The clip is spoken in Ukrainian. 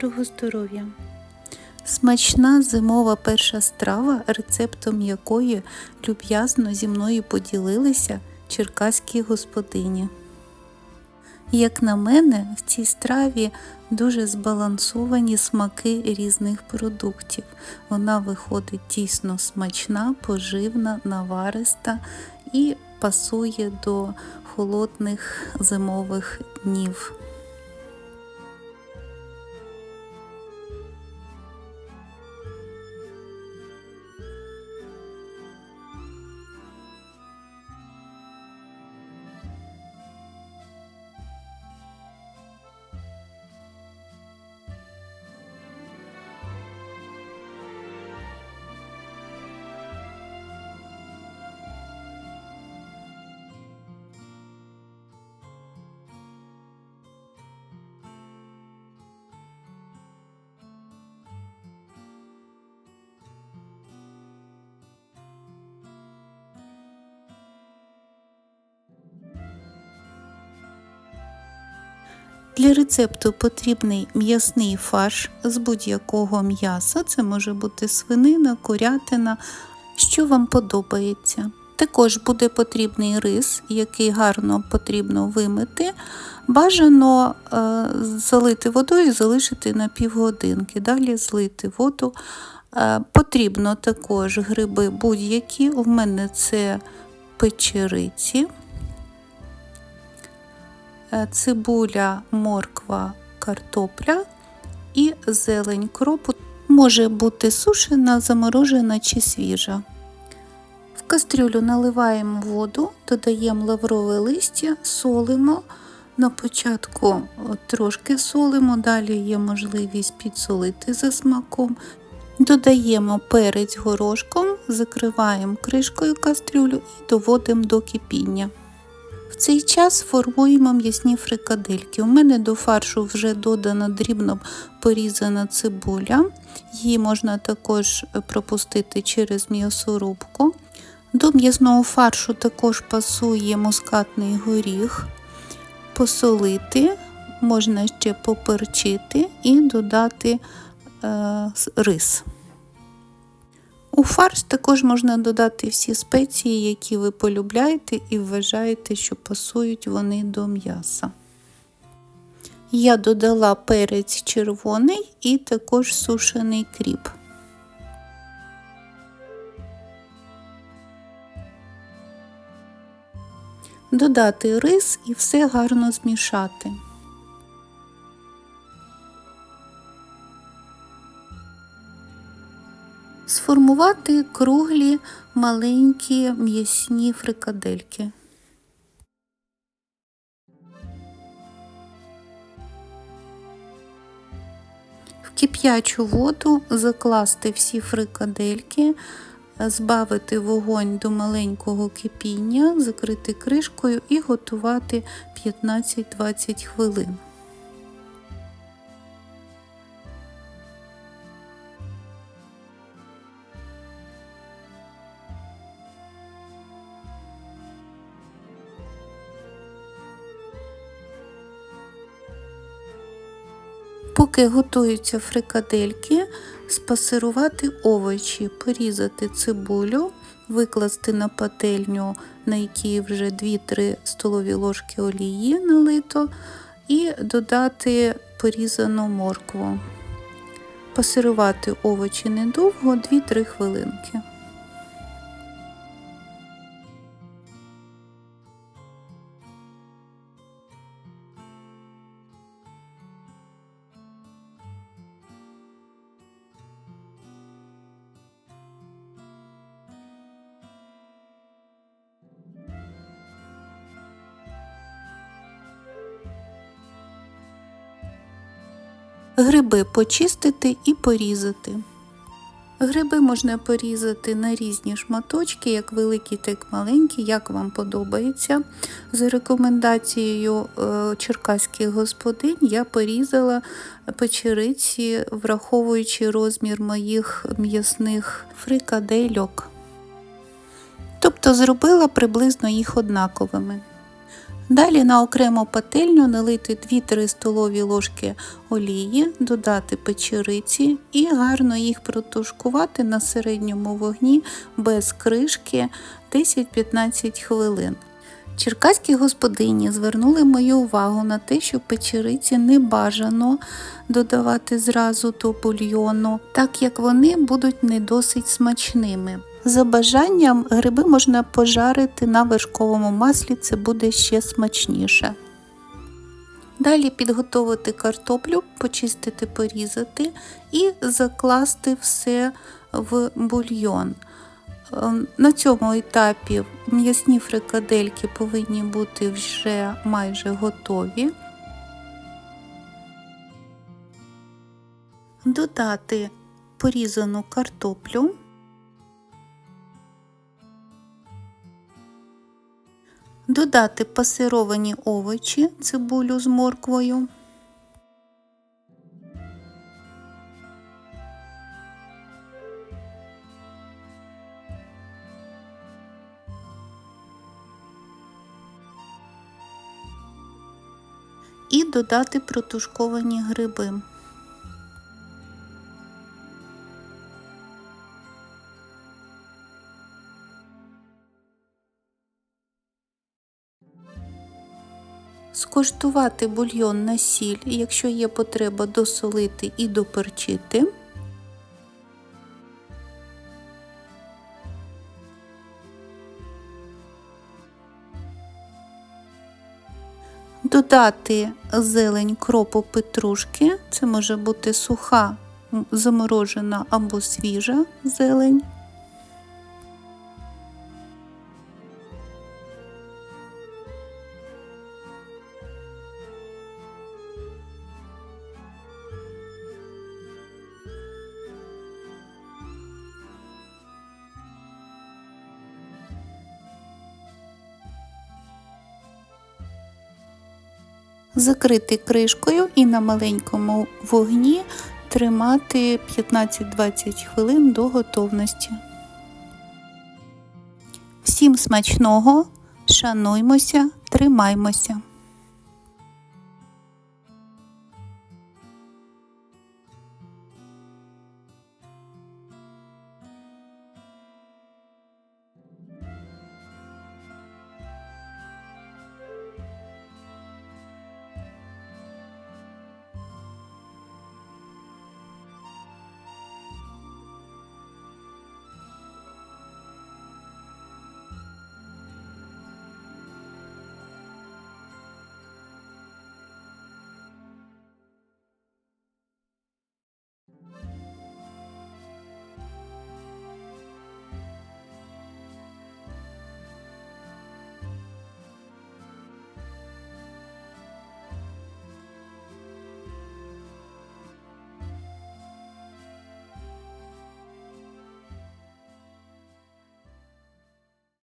Доброго здоров'я! Смачна зимова перша страва, рецептом якої люб'язно зі мною поділилися черкаські господині. Як на мене, в цій страві дуже збалансовані смаки різних продуктів. Вона виходить дійсно смачна, поживна, навариста і пасує до холодних зимових днів. Для рецепту потрібний м'ясний фарш з будь-якого м'яса. Це може бути свинина, курятина, що вам подобається. Також буде потрібний рис, який гарно потрібно вимити. Бажано е, залити водою і залишити на півгодинки. Далі злити воду. Е, потрібно також гриби будь-які. У мене це печериці. Е, цибуля, морква, картопля і зелень кропу може бути сушена, заморожена чи свіжа. В кастрюлю наливаємо воду, додаємо лаврове листя, солимо. На початку трошки солимо, далі є можливість підсолити за смаком. Додаємо перець горошком, закриваємо кришкою кастрюлю і доводимо до кипіння. Цей час формуємо м'ясні фрикадельки. У мене до фаршу вже додана дрібно порізана цибуля. Її можна також пропустити через м'ясорубку. До м'ясного фаршу також пасує мускатний горіх, посолити, можна ще поперчити і додати е, рис. У фарш також можна додати всі спеції, які ви полюбляєте і вважаєте, що пасують вони до м'яса. Я додала перець червоний і також сушений кріп. Додати рис і все гарно змішати. Сформувати круглі маленькі м'ясні фрикадельки. В кип'ячу воду закласти всі фрикадельки, збавити вогонь до маленького кипіння, закрити кришкою і готувати 15-20 хвилин. Поки готуються фрикадельки, спасирувати овочі, порізати цибулю, викласти на пательню, на якій вже 2-3 столові ложки олії налито, і додати порізану моркву. Пасирувати овочі недовго 2-3 хвилинки. Гриби почистити і порізати. Гриби можна порізати на різні шматочки, як великі, так і маленькі, як вам подобається. За рекомендацією е, черкаських господинь я порізала печериці, враховуючи розмір моїх м'ясних фрикадельок. Тобто зробила приблизно їх однаковими. Далі на окрему пательню налити 2-3 столові ложки олії, додати печериці і гарно їх протушкувати на середньому вогні без кришки 10-15 хвилин. Черкаські господині звернули мою увагу на те, що печериці не бажано додавати зразу до бульйону, так як вони будуть не досить смачними. За бажанням гриби можна пожарити на вершковому маслі, це буде ще смачніше. Далі підготувати картоплю, почистити, порізати і закласти все в бульйон. Ем, На цьому етапі м'ясні фрикадельки повинні бути вже майже готові. Додати порізану картоплю. Додати пасировані овочі, цибулю з морквою. І додати протушковані гриби. Скуштувати бульйон на сіль, якщо є потреба досолити і доперчити. Додати зелень кропу петрушки, це може бути суха, заморожена або свіжа зелень. Закрити кришкою і на маленькому вогні тримати 15-20 хвилин до готовності. Всім смачного, шануймося, тримаймося!